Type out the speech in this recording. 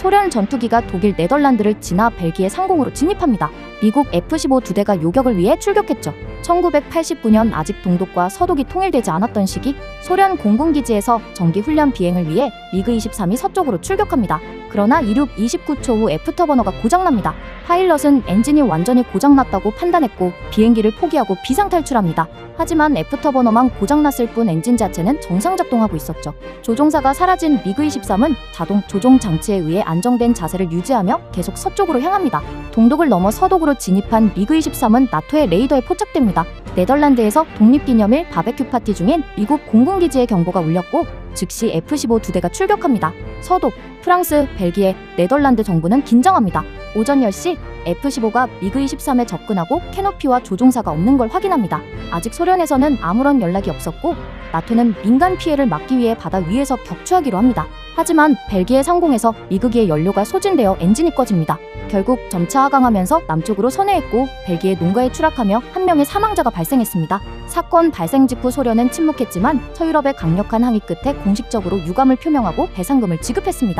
소련 전투기가 독일 네덜란드를 지나 벨기에 상공으로 진입합니다. 미국 F-15 두 대가 요격을 위해 출격했죠. 1989년 아직 동독과 서독이 통일되지 않았던 시기 소련 공군기지에서 정기 훈련 비행을 위해 미그 23이 서쪽으로 출격합니다. 그러나 이륙 29초 후 F터버너가 고장납니다. 파일럿은 엔진이 완전히 고장났다고 판단했고 비행기를 포기하고 비상탈출합니다. 하지만 F터버너만 고장났을 뿐 엔진 자체는 정상 작동하고 있었죠. 조종사가 사라진 미그 23은 자동 조종 장치에 의해 안정된 자세를 유지하며 계속 서쪽으로 향합니다. 동독을 넘어 서독으로 진입한 미그 23은 나토의 레이더에 포착됩니다. 네덜란드에서 독립기념일 바베큐 파티 중인 미국 공군기지의 경보가 울렸고 즉시 F-15 두 대가 출격합니다. 서독, 프랑스, 벨기에, 네덜란드 정부는 긴장합니다. 오전 10시 F-15가 미그 23에 접근하고 캐노피와 조종사가 없는 걸 확인합니다. 아직 소련에서는 아무런 연락이 없었고 나토는 민간 피해를 막기 위해 바다 위에서 격추하기로 합니다. 하지만 벨기에 상공에서 미그기의 연료가 소진되어 엔진이 꺼집니다. 결국 점차 하강하면서 남쪽으로 선회했고 벨기에 농가에 추락하며 한 명의 사망자가 발생했습니다. 사건 발생 직후 소련은 침묵했지만 서유럽의 강력한 항의 끝에 공식적으로 유감을 표명하고 배상금을 지급했습니다.